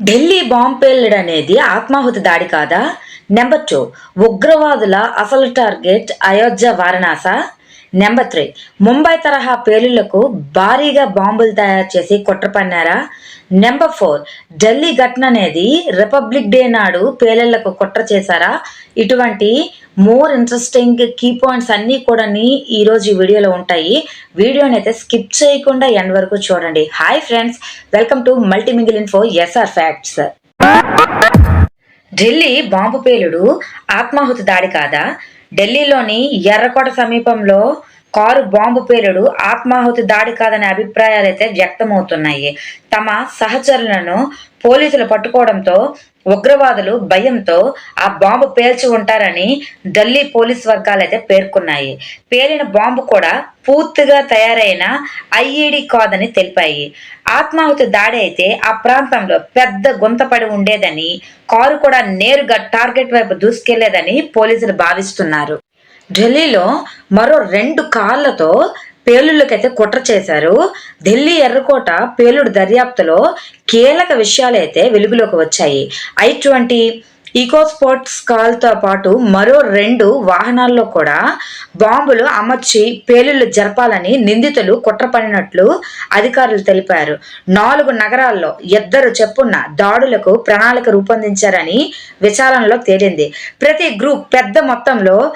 Delhi bomb పేలుడు అనేది ఆత్మాహుతి దాడి కాదా? నెంబర్ టూ ఉగ్రవాదుల అసలు target Ayodhya Varanasi? Number three Mumbai తరహా పేలుళ్ళకు భారీగా బాంబులు తయారు చేసి కుట్ర పన్నారా నెంబర్ ఫోర్ ఢిల్లీ ఘటన అనేది రిపబ్లిక్ డే నాడు పేలుళ్ళకు కుట్ర చేశారా? ఇటువంటి మోర్ ఇంట్రెస్టింగ్ కీ పాయింట్స్ అన్నీ కూడా ఈరోజు ఈ వీడియోలో ఉంటాయి. వీడియోని అయితే స్కిప్ చేయకుండా ఎండ్ వరకు చూడండి. Hi friends welcome to Multimingle info SR facts Delhi bomb పేలుడు ఆత్మాహుతి దాడి కాదా? ఢిల్లీలోని ఎర్రకోట సమీపంలో కారు బాంబు పేలుడు ఆత్మాహుతి దాడి కాదనే అభిప్రాయాలు అయితే వ్యక్తమవుతున్నాయి. తమ సహచరులను పోలీసులు పట్టుకోవడంతో ఉగ్రవాదులు భయంతో ఆ బాంబు పేల్చి ఉంటారని ఢిల్లీ పోలీస్ వర్గాలు అయితే పేర్కొన్నాయి. పేలిన బాంబు కూడా పూర్తిగా తయారైన ఐఈడి కాదని తెలిపాయి. ఆత్మాహుతి దాడి అయితే ఆ ప్రాంతంలో పెద్ద గుంతపడి ఉండేదని కారు కూడా నేరుగా టార్గెట్ వైపు దూసుకెళ్ళేదని పోలీసులు భావిస్తున్నారు. ఢిల్లీలో మరో రెండు కార్లతో పేలుళ్ళకైతే కుట్ర చేశారు. ఢిల్లీ ఎర్రకోట పేలుడు దర్యాప్తులో కీలక విషయాలైతే వెలుగులోకి వచ్చాయి. ఐ ట్వంటీ ఈకో స్పోర్ట్స్ కాల్తో పాటు మరో రెండు వాహనాల్లో కూడా బాంబులు అమర్చి పేలుళ్ళు జరపాలని నిందితులు కుట్రపడినట్లు అధికారులు తెలిపారు. నాలుగు నగరాల్లో ఇద్దరు చెప్పున్న దాడులకు ప్రణాళిక రూపొందించారని విచారణలో తేలింది. ప్రతి గ్రూప్ పెద్ద మొత్తంలో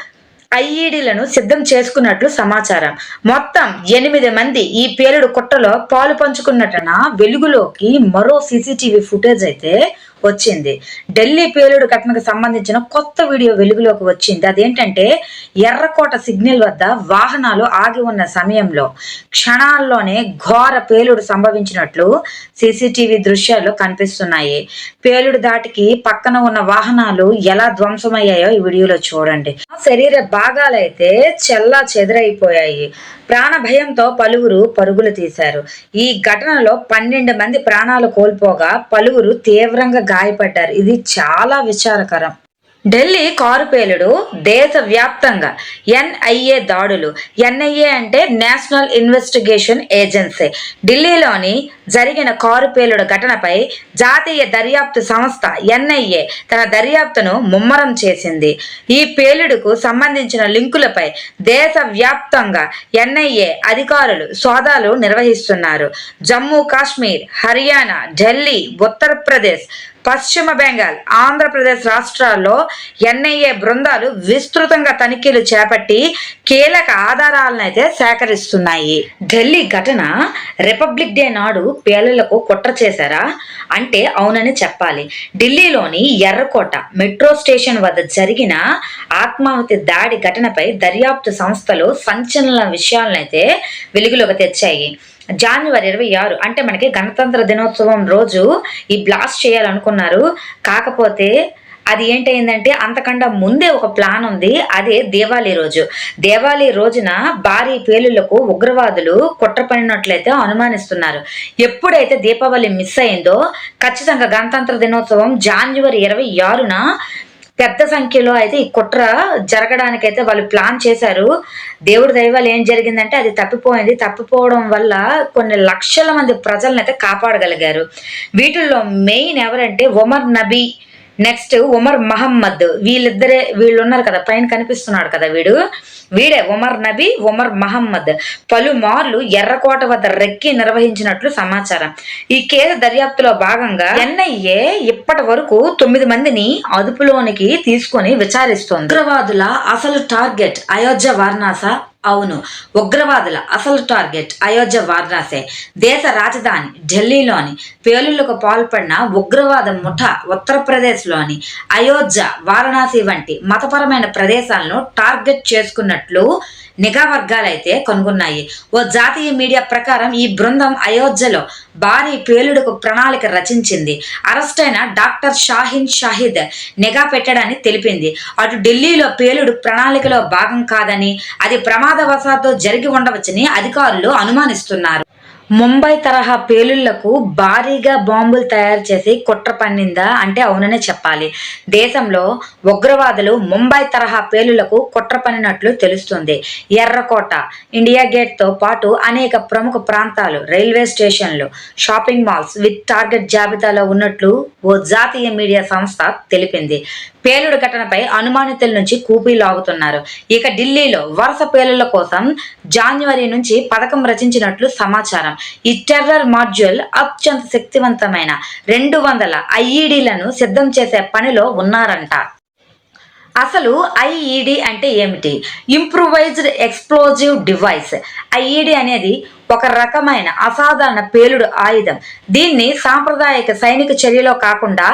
ఐఈడీలను సిద్ధం చేసుకున్నట్లు సమాచారం. మొత్తం ఎనిమిది మంది ఈ పేలుడు కుట్రలో పాలు పంచుకున్నట్టున వెలుగులోకి మరో సీసీటీవీ ఫుటేజ్ అయితే వచ్చింది. ఢిల్లీ పేలుడు ఘటనకు సంబంధించిన కొత్త వీడియో వెలుగులోకి వచ్చింది. అదేంటంటే ఎర్రకోట సిగ్నల్ వద్ద వాహనాలు ఆగి ఉన్న సమయంలో క్షణాల్లోనే ఘోర పేలుడు సంభవించినట్లు సీసీటీవీ దృశ్యాలు కనిపిస్తున్నాయి. పేలుడు దాటికి పక్కన ఉన్న వాహనాలు ఎలా ధ్వంసమయ్యాయో ఈ వీడియోలో చూడండి. శరీర భాగాలైతే చెల్లా చెదరైపోయాయి ప్రాణ భయంతో పలువురు పరుగులు తీశారు. ఈ ఘటనలో పన్నెండు మంది ప్రాణాలు కోల్పోగా పలువురు తీవ్రంగా గాయపడ్డారు. ఇది చాలా విచారకరం. ఢిల్లీ కారు పేలుడు దేశవ్యాప్తంగా ఎన్ఐఏ దాడులు. ఎన్ఐఏ అంటే నేషనల్ ఇన్వెస్టిగేషన్ ఏజెన్సీ. ఢిల్లీలోని జరిగిన కారు పేలుడు ఘటనపై జాతీయ దర్యాప్తు సంస్థ ఎన్ఐఏ తన దర్యాప్తును ముమ్మరం చేసింది. ఈ పేలుడుకు సంబంధించిన లింకులపై దేశవ్యాప్తంగా ఎన్ఐఏ అధికారులు సోదాలు నిర్వహిస్తున్నారు. జమ్మూ కాశ్మీర్ హర్యానా ఢిల్లీ ఉత్తరప్రదేశ్ పశ్చిమ బెంగాల్ ఆంధ్రప్రదేశ్ రాష్ట్రాల్లో ఎన్ఐఏ బృందాలు విస్తృతంగా తనిఖీలు చేపట్టి కీలక ఆధారాలను అయితే సేకరిస్తున్నాయి. ఢిల్లీ ఘటన రిపబ్లిక్ డే నాడు పేలలకు కుట్ర చేశారా? అంటే అవునని చెప్పాలి. ఢిల్లీలోని ఎర్రకోట మెట్రో స్టేషన్ వద్ద జరిగిన ఆత్మాహుతి దాడి ఘటనపై దర్యాప్తు సంస్థలు సంచలన విషయాలనైతే వెలుగులోకి తెచ్చాయి. జనవరి ఇరవై ఆరు. అంటే మనకి గణతంత్ర దినోత్సవం రోజు ఈ బ్లాస్ట్ చేయాలనుకున్నారు. కాకపోతే అది ఏంటైందంటే అంతకన్నా ముందే ఒక ప్లాన్ ఉంది. అదే దేవాలీ రోజు. దేవాలీ రోజున భారీ పేలులకు ఉగ్రవాదులు కుట్ర పడినట్లయితే అనుమానిస్తున్నారు. ఎప్పుడైతే దీపావళి మిస్ అయిందో ఖచ్చితంగా గణతంత్ర దినోత్సవం జనవరి ఇరవై ఆరున పెద్ద సంఖ్యలో అయితే ఈ కుట్ర జరగడానికైతే వాళ్ళు ప్లాన్ చేశారు. దేవుడి దైవాలు ఏం జరిగిందంటే అది తప్పిపోయింది. తప్పిపోవడం వల్ల కొన్ని లక్షల మంది ప్రజలను అయితే కాపాడగలిగారు. వీటిల్లో మెయిన్ ఎవరంటే ఒమర్ నబీ నెక్స్ట్ ఉమర్ మహమ్మద్ వీళ్ళిద్దరే వీళ్ళు ఉన్నారు కదా పైన కనిపిస్తున్నాడు కదా వీడు. వీడే ఉమర్ నబీ ఉమర్ మహమ్మద్. పలుమార్లు ఎర్రకోట వద్ద రెక్కి నిర్వహించినట్లు సమాచారం. ఈ కేసు దర్యాప్తులో భాగంగా ఎన్ఐఏ ఇప్పటి వరకు తొమ్మిది మందిని అదుపులోనికి తీసుకొని విచారిస్తోంది. ఉగ్రవాదుల అసలు టార్గెట్ అయోధ్య వారణాస అవును. ఉగ్రవాదుల అసలు టార్గెట్ అయోధ్య వారణాసే. దేశ రాజధాని ఢిల్లీలోని పేలుళ్ళకు పాల్పడిన ఉగ్రవాద ముఠ ఉత్తరప్రదేశ్లోని అయోధ్య వారణాసి వంటి మతపరమైన ప్రదేశాలను టార్గెట్ చేసుకున్నట్లు నిఘా వర్గాలైతే కనుగొన్నాయి. ఓ జాతీయ మీడియా ప్రకారం ఈ బృందం అయోధ్యలో భారీ పేలుడుకు ప్రణాళిక రచించింది. అరెస్ట్ అయిన డాక్టర్ షాహిన్ షాహిద్ నిఘా పెట్టడాన్ని తెలిపింది. అటు ఢిల్లీలో పేలుడు ప్రణాళికలో భాగం కాదని అది ప్రమాదవశాత్తు జరిగి ఉండవచ్చని అధికారులు అనుమానిస్తున్నారు. ముంబై తరహా పేలుళ్ళకు భారీగా బాంబులు తయారు చేసి కుట్ర పన్నిందా అంటే అవుననే చెప్పాలి. దేశంలో ఉగ్రవాదులు ముంబై తరహా పేలుళ్ళకు కుట్ర పన్నినట్లు తెలుస్తుంది. ఎర్రకోట ఇండియా గేట్తో పాటు అనేక ప్రముఖ ప్రాంతాలు రైల్వే స్టేషన్లు షాపింగ్ మాల్స్ విత్ టార్గెట్ జాబితాలో ఉన్నట్లు ఓ జాతీయ మీడియా సంస్థ తెలిపింది. పేలుడు ఘటనపై అనుమానితుల నుంచి కూపీ లాగుతున్నారు. ఇక ఢిల్లీలో వరుస పేలుళ్ళ కోసం జాన్వరి నుంచి పథకం రచించినట్లు సమాచారం. ఈ టెర్రర్ మాడ్యూల్ అత్యంత శక్తివంతమైన రెండు వందల ఐఈడీలను సిద్ధం చేసే పనిలో ఉన్నారంట. అసలు ఐఈడి అంటే ఏమిటి? ఇంప్రూవైజ్డ్ ఎక్స్ప్లోజివ్ డివైస్ ఐఈడి అనేది ఒక రకమైన అసాధారణ పేలుడు ఆయుధం. దీన్ని సాంప్రదాయక సైనిక చర్యలో కాకుండా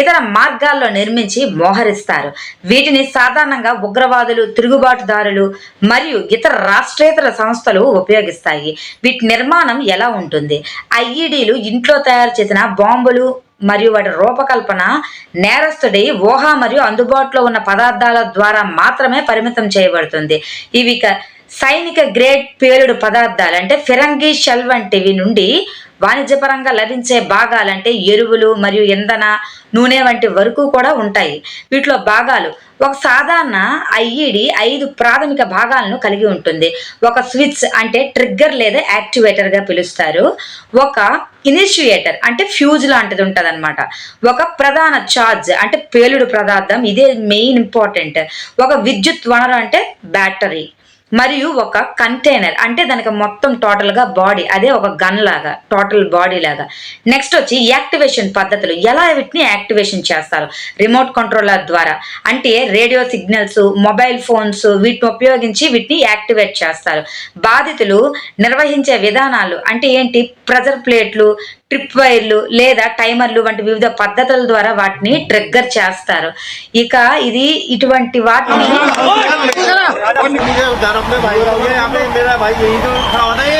ఇతర మార్గాల్లో నిర్మించి మోహరిస్తారు. వీటిని సాధారణంగా ఉగ్రవాదులు తిరుగుబాటుదారులు మరియు ఇతర రాష్ట్రేతర సంస్థలు ఉపయోగిస్తాయి. వీటి నిర్మాణం ఎలా ఉంటుంది? ఐఈడీలు ఇంట్లో తయారు చేసిన బాంబులు మరియు వాటి రూపకల్పన నేరస్తుడి ఊహ మరియు అందుబాటులో ఉన్న పదార్థాల ద్వారా మాత్రమే పరిమితం చేయబడుతుంది. ఇవి సైనిక గ్రేడ్ పేలుడు పదార్థాలు అంటే ఫిరంగి షెల్ వంటివి నుండి వాణిజ్యపరంగా లభించే భాగాలంటే ఎరువులు మరియు ఇంధన నూనె వంటి వరకు కూడా ఉంటాయి. వీటిలో భాగాలు ఒక సాధారణ ఐఈడి ఐదు ప్రాథమిక భాగాలను కలిగి ఉంటుంది. ఒక స్విచ్ అంటే ట్రిగ్గర్ లేదా యాక్టివేటర్గా పిలుస్తారు. ఒక ఇనిషియేటర్ అంటే ఫ్యూజ్ లాంటిది ఉంటుంది ఒక ప్రధాన ఛార్జ్ అంటే పేలుడు పదార్థం ఇదే మెయిన్ ఇంపార్టెంట్. ఒక విద్యుత్ వనరు అంటే బ్యాటరీ. మరియు ఒక కంటైనర్ అంటే దానికి మొత్తం టోటల్గా బాడీ అదే ఒక గన్ లాగా టోటల్ బాడీ లాగా. నెక్స్ట్ వచ్చి యాక్టివేషన్ పద్ధతులు. ఎలా వీటిని యాక్టివేషన్ చేస్తారు? రిమోట్ కంట్రోలర్ ద్వారా. అంటే రేడియో సిగ్నల్స్ మొబైల్ ఫోన్స్ వీటిని ఉపయోగించి వీటిని యాక్టివేట్ చేస్తారు. బాధితులు నిర్వహించే విధానాలు అంటే ఏంటి? ప్రెజర్ ప్లేట్లు ట్రిప్ వైర్లు లేదా టైమర్లు వంటి వివిధ పద్ధతుల ద్వారా వాటిని ట్రిగ్గర్ చేస్తారు. ఇక ఇది ఇటువంటి వాటిని घर अपने भाई रहोगे यहाँ पे मेरा भाई यही तो खड़ा होता है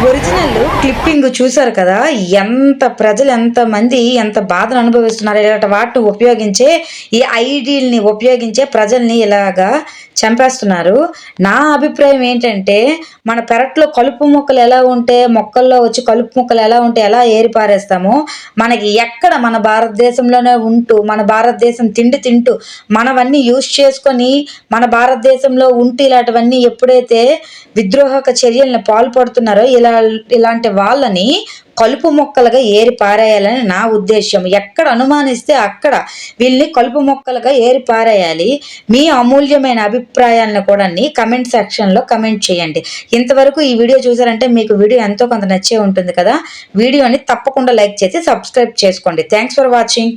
ఒరిజినల్ క్లిప్పింగ్ చూసారు కదా ఎంత ప్రజలు ఎంత మంది ఎంత బాధను అనుభవిస్తున్నారు ఇలాంటి వాటిని ఉపయోగించే ఈ ఐడీల్ని ఉపయోగించే ప్రజల్ని ఇలాగా చంపేస్తున్నారు. నా అభిప్రాయం ఏంటంటే మన పెరట్లో కలుపు మొక్కలు ఎలా ఉంటే మొక్కల్లో వచ్చి కలుపు మొక్కలు ఎలా ఉంటే ఎలా ఏరిపారేస్తామో మనకి ఎక్కడ మన భారతదేశంలోనే ఉంటూ మన భారతదేశం తిండి తింటూ మనవన్నీ యూజ్ చేసుకొని మన భారతదేశంలో ఉంటూ ఇలాంటివన్నీ ఎప్పుడైతే విద్రోహక చర్యలను పాల్పడుతున్నారో ఇలా ఇలా ఇలాంటి వాళ్ళని కలుపు మొక్కలుగా ఏరి పారేయాలని నా ఉద్దేశం ఎక్కడ అనుమానిస్తే అక్కడ వీళ్ళని కలుపు మొక్కలుగా ఏరి పారేయాలి. మీ అమూల్యమైన అభిప్రాయాలను కూడా కమెంట్ సెక్షన్లో కమెంట్ చేయండి. ఇంతవరకు ఈ వీడియో చూసారంటే మీకు వీడియో ఎంతో కొంత నచ్చే ఉంటుంది కదా. వీడియోని తప్పకుండా లైక్ చేసి సబ్స్క్రైబ్ చేసుకోండి. Thanks for watching.